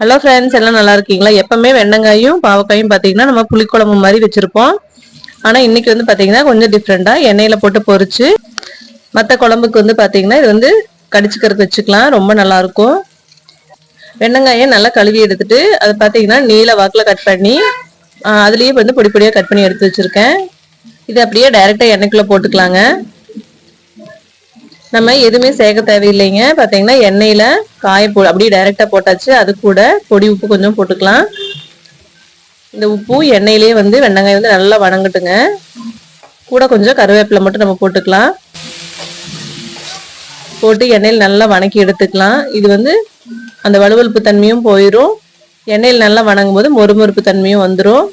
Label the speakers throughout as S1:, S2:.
S1: Hello friends எல்லாம் நல்லா இருக்கீங்களா? எப்பவுமே வெண்டங்காயும் பாவக்காயும் பார்த்தீங்கன்னா நம்ம புளிக்குழம்பு மாதிரி வச்சுருப்போம். ஆனால் இன்னைக்கு வந்து பார்த்தீங்கன்னா கொஞ்சம் டிஃப்ரெண்ட்டாக எண்ணெயில் போட்டு பொரிச்சு மற்ற குழம்புக்கு வந்து பார்த்தீங்கன்னா இது வந்து கடிச்சுக்கிறதுக்கு வச்சுக்கலாம். ரொம்ப நல்லாயிருக்கும் வெண்டங்காயம் நல்லா கழுவி எடுத்துட்டு அதை பார்த்தீங்கன்னா நீல வாக்கில் கட் பண்ணி அதுலேயே வந்து பொடி பொடியாக கட் பண்ணி எடுத்து வச்சுருக்கேன். இது அப்படியே டைரெக்டாக எண்ணெய்க்குள்ளே போட்டுக்கலாங்க. நம்ம எதுவுமே சேர்க்க தேவையில்லைங்க. பார்த்தீங்கன்னா எண்ணெயில் காய போ அப்படியே டைரெக்டாக போட்டாச்சு. அது கூட பொடி உப்பு கொஞ்சம் போட்டுக்கலாம். இந்த உப்பு எண்ணெயிலே வந்து வெண்டங்காய் வந்து நல்லா வணங்கட்டுங்க. கூட கொஞ்சம் கருவேப்பிலை மட்டும் நம்ம போட்டுக்கலாம். போட்டு எண்ணெயில் நல்லா வணக்கி எடுத்துக்கலாம். இது வந்து அந்த வலுவலுப்பு தன்மையும் போயிடும் எண்ணெயில் நல்லா வணங்கும் போது மொறுமொறுப்பு தன்மையும் வந்துடும்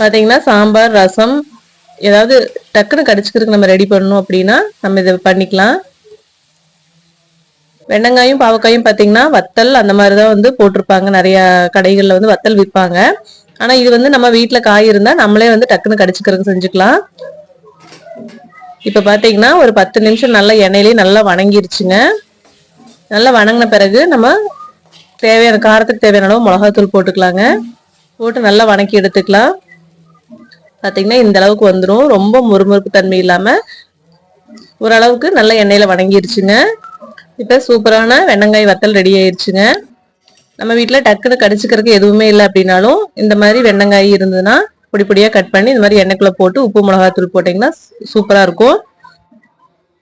S1: பார்த்தீங்கன்னா சாம்பார் ரசம் ஏதாவது டக்குன்னு கடிச்சிக்கிறதுக்கு நம்ம ரெடி பண்ணணும் அப்படின்னா நம்ம இதை பண்ணிக்கலாம். வெண்டங்காயும் பாவக்காயும் பார்த்தீங்கன்னா வத்தல் அந்த மாதிரி தான் வந்து போட்டிருப்பாங்க. நிறையா கடைகளில் வந்து வத்தல் விற்பாங்க. ஆனால் இது வந்து நம்ம வீட்டில் காய் இருந்தால் நம்மளே வந்து டக்குன்னு கடிச்சிக்கிறதுக்கு செஞ்சுக்கலாம். இப்போ பார்த்தீங்கன்னா ஒரு பத்து நிமிஷம் நல்லா எண்ணெயிலே நல்லா வணங்கிருச்சுங்க. நல்லா வணங்கின பிறகு நம்ம தேவையான காரத்துக்கு தேவையான அளவு மிளகாத்தூள் போட்டுக்கலாங்க. போட்டு நல்லா வணக்கி எடுத்துக்கலாம். பார்த்தீங்கன்னா இந்த அளவுக்கு வந்துடும் ரொம்ப முறுமுறுப்பு தன்மை இல்லாமல் ஓரளவுக்கு நல்ல எண்ணெயில் வணங்கிருச்சுங்க. இப்போ சூப்பரான வெண்ணங்காய் வத்தல் ரெடி ஆயிடுச்சுங்க நம்ம வீட்டில் டக்குன்னு கடிச்சிக்கிறதுக்கு எதுவுமே இல்லை அப்படின்னாலும் இந்த மாதிரி வெண்ணங்காய் இருந்ததுன்னா பொடி பொடியாக கட் பண்ணி இந்த மாதிரி எண்ணெய்க்குள்ளே போட்டு உப்பு மிளகாத்தூள் போட்டிங்கன்னா சூப்பராக இருக்கும்.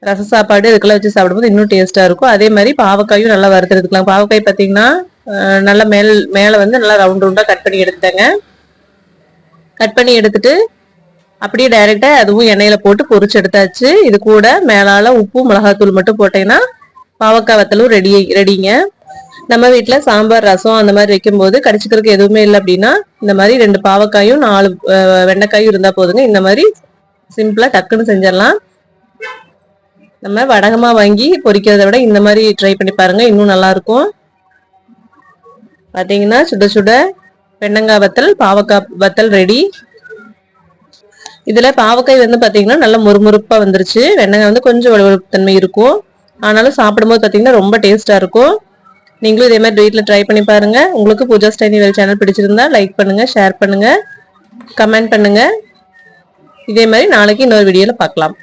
S1: ரச சாப்பாடு இதுக்கெல்லாம் வச்சு சாப்பிடும்போது இன்னும் டேஸ்ட்டாக இருக்கும். அதே மாதிரி பாவக்காயும் நல்லா வறுத்துறதுக்கலாம் பாவக்காய் பார்த்தீங்கன்னா நல்லா மேல் மேலே வந்து நல்லா ரவுண்ட் ரவுண்டாக கட் பண்ணி எடுத்துட்டேங்க. கட் பண்ணி எடுத்துட்டு அப்படியே டைரெக்டா அதுவும் எண்ணெயில போட்டு பொரிச்சு எடுத்தாச்சு. இது கூட மேலால உப்பு மிளகாத்தூள் மட்டும் போட்டீங்கன்னா பாவக்காய் வத்தலும் ரெடி ரெடிங்க நம்ம வீட்டில் சாம்பார் ரசம் அந்த மாதிரி வைக்கும்போது கடிச்சிக்கிறதுக்கு எதுவுமே இல்லை அப்படின்னா இந்த மாதிரி ரெண்டு பாவக்காயும் நாலு வெண்டைக்காயும் இருந்தால் போதுங்க. இந்த மாதிரி சிம்பிளாக டக்குன்னு செஞ்சிடலாம். நம்ம வடகமாக வாங்கி பொரிக்கிறத விட இந்த மாதிரி ட்ரை பண்ணி பாருங்க. இன்னும் நல்லா இருக்கும். பார்த்தீங்கன்னா சுட சுட வெண்டங்காய் வத்தல் பாவக்காய் வத்தல் ரெடி இதில் பாவக்காய் வந்து பார்த்தீங்கன்னா நல்லா முறுமுறுப்பாக வந்துருச்சு. வெண்டங்காய் வந்து கொஞ்சம் வலுவழுப்புத்தன்மை இருக்கும். ஆனாலும் சாப்பிடும்போது பார்த்தீங்கன்னா ரொம்ப டேஸ்ட்டாக இருக்கும். நீங்களும் இதே மாதிரி வீட்டில் ட்ரை பண்ணி பாருங்கள் உங்களுக்கு பூஜா ஸ்டைனி வெல் சேனல் பிடிச்சிருந்தா லைக் பண்ணுங்கள் ஷேர் பண்ணுங்கள் கமெண்ட் பண்ணுங்கள் இதே மாதிரி நாளைக்கு இன்னொரு வீடியோவில் பார்க்கலாம்